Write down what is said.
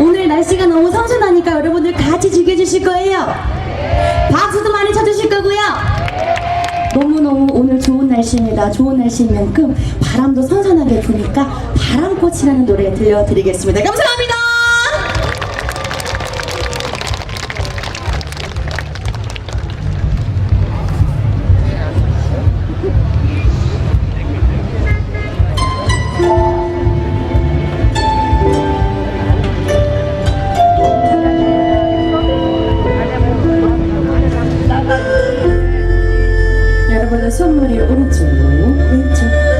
오늘 날씨가 너무 선선하니까 여러분들 같이 즐겨주실 거예요. 박수도 많이 쳐주실 거고요. 너무너무 오늘 좋은 날씨입니다. 좋은 날씨인 만큼 바람도 선선하게 부니까 바람꽃이라는 노래 들려드리겠습니다. 감사합니다. 여러분의 손머리 오른쪽, 왼쪽,